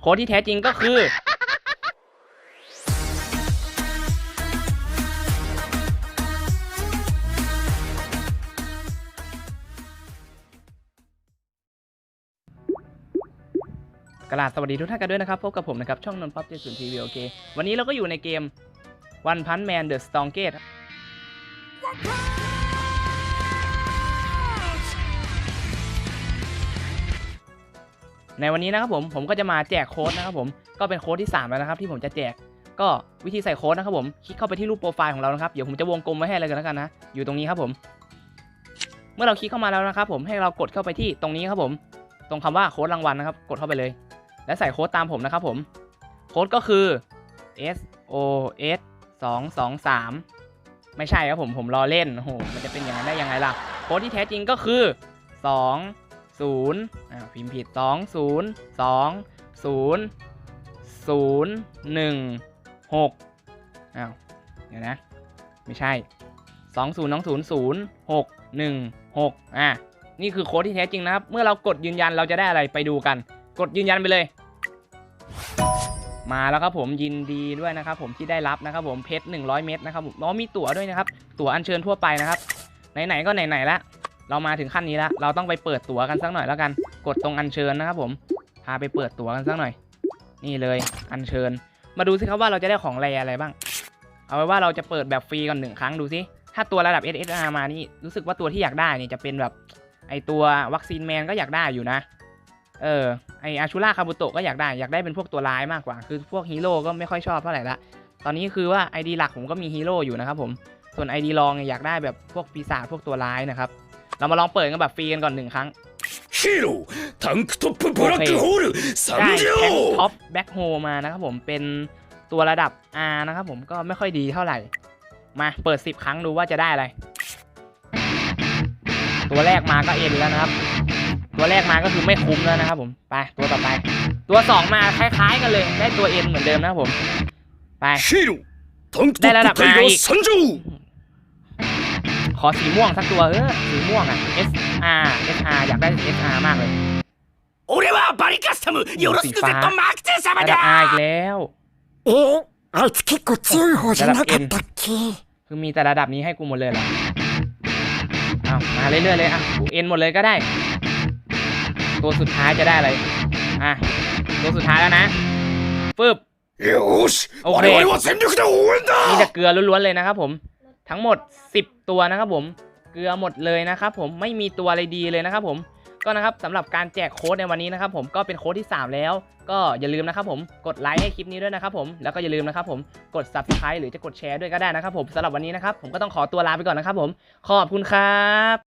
โค้ดที่แท้จริงก็คือ กราบสวัสดีทุกท่านกันด้วยนะครับ พบกับผมนะครับ ช่องนนป๊อปเจสุนทีวีโอเค วันนี้เราก็อยู่ในเกม One Punch Man The Strongest ในวันนี้นะครับผมผมก็จะมาแจกโค้ดนะครับผมก็เป็นโค้ดที่ 3 แล้วนะครับ ที่ผมจะแจกก็วิธีใส่โค้ดนะครับผมคลิกเข้าไปที่รูปโปรไฟล์ของเรานะครับเดี๋ยวผมจะวงกลมไว้ให้เลยกันแล้วกันนะอยู่ตรงนี้ครับผม เมื่อเราคลิกเข้ามาแล้วนะครับผมให้เรากดเข้าไปที่ตรงนี้ครับผม ตรงคำว่าโค้ดรางวัลนะครับ กดเข้าไปเลย และใส่โค้ดตามผมนะครับผมโค้ดก็คือ S O S 2 2 3 ไม่ใช่ครับผมผมรอเล่นโอ้โหมันจะเป็นอย่างนั้นได้ยังไงล่ะโค้ดที่แท้จริงก็คือ 2 0อ่าพิมพ์ผิด2 0 2 0 0 1 6อ้าวเดี๋ยวนะ ไม่ใช่2 0 2 0 0 6 1 6อะนี่คือโค้ดที่แท้จริงนะครับ เมื่อเรากดยืนยันเราจะได้อะไรไปดูกัน กดยืนยันไปเลย มาแล้วครับผมยินดีด้วยนะครับ ผมที่ได้รับนะครับ ผมเพชร100 เม็ดนะครับผมน้องมีตั๋วด้วยนะครับ ตั๋วอัญเชิญทั่วไปนะครับ ไหนๆก็ไหนๆละ เรามาถึงขั้นนี้และเราต้องไปเปิดตั๋วกันสักหน่อยแล้วกัน กดตรงอัญเชิญนะครับผม พาไปเปิดตั๋วกันสักหน่อย นี่เลยอัญเชิญ มาดูสิครับว่าเราจะได้ของแรอะไรบ้าง เอาไว้ว่าเราจะเปิดแบบฟรีก่อนหนึ่งครั้งดูสิถ้าตัวระดับ SSR มานี่รู้สึกว่าตัวที่อยากได้นี่จะเป็นแบบไอตัววัคซีนแมนก็อยากได้อยู่นะ เออไออาชูล่าคาบุโตะก็อยากได้อยากได้เป็นพวกตัวร้ายมากกว่า คือพวกฮีโร่ก็ไม่ค่อยชอบเท่าไหร่ละ ตอนนี้คือว่าไอดีหลักผมก็มีฮีโร่อยู่นะครับผม ส่วนไอดีรองเนี่ยอยากได้แบบพวกปีศาจพวกตัวร้ายนะครับ เรามาลองเปิดกันแบบฟรีกันก่อนหนึ่งครั้งฮีโร่ทังค์ท็อปแบล็กโฮลสามเดียวท็อปแบ็คโฮมานะครับผมเป็นตัวระดับ R นะครับผมก็ไม่ค่อยดีเท่าไหร่ มาเปิด 10 ครั้งดูว่าจะได้อะไร ตัวแรกมาก็เอ็นแล้วนะครับ ตัวแรกมาก็คือไม่คุ้มแล้วนะครับผมไปตัวต่อไป ตัว 2 มาคล้ายๆกันเลยได้ตัวเอ็นเหมือนเดิมนะครับผม ไปได้ระดับ R อีก ขอสีม่วงสักตัวเออสีม่วงอะ SR SR อยากได้ SR มากเลยโอเรว่าบริคัสตัมยอรสกุเซตมาร์คเตซามาดาอีกแล้วเอ๊ะไอ้ที่กูจื้つ結構強い方じゃなかったっけคือมีแต่ระดับนี้ให้กูหมดเลยเหรอเอามาเรื่อยๆเลยอะกูเอ็นหมดเลยก็ได้ ตัวสุดท้ายจะได้อะไรอะตัวสุดท้ายแล้วนะปึ๊บโอเคนี่จะเกลือล้วนๆเลยนะครับผม ทั้งหมด 10 ตัวนะครับผมเกลือหมดเลยนะครับผมไม่มีตัวอะไรดีเลยนะครับผมก็นะครับสำหรับการแจกโค้ดในวันนี้นะครับผมก็เป็นโค้ดที่ 3 แล้ว ก็อย่าลืมนะครับผมกดไลค์ให้คลิปนี้ด้วยนะครับผมแล้วก็อย่าลืมนะครับผมกด subscribe หรือจะกดแชร์ด้วยก็ได้นะครับผมสำหรับวันนี้นะครับผมก็ต้องขอตัวลาไปก่อนนะครับผมขอบคุณครับ